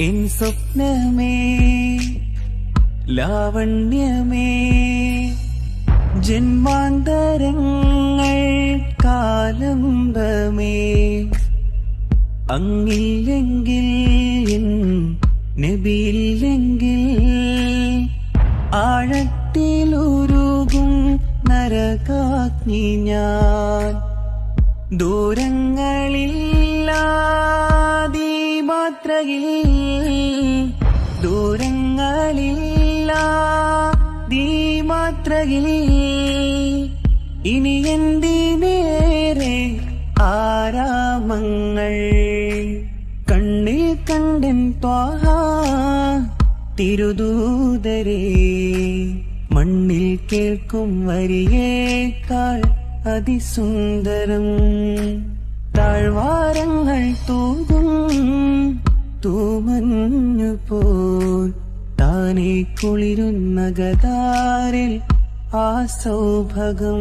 N സ്വപ്നമേ ലാവണ്യമേ ജന്മാന്തരങ്ങൾ കാലംബമേ. അങ്ങില്ലെങ്കിൽ നബിയില്ലെങ്കിൽ ആഴത്തിലുരുകും നരകാഗ്നി ഞാൻ. ദൂരങ്ങളില്ലാതി മാത്രയിൽ ദൂരങ്ങളില്ല. മാത്രയിൽ ഇനി എന്തിനേറെ ആരാമങ്ങൾ. കണ്ണിൽ കണ്ടൻ ത്വാഹ തിരുദൂതരേ. മണ്ണിൽ കേൾക്കും വരിയേക്കാൾ അതിസുന്ദരം. താഴ്വാരങ്ങൾ തൂകും തൂമഞ്ഞു പോൽ താനെ കുളിരുന്ന ഗതാരിൽ ആ സൗഭകം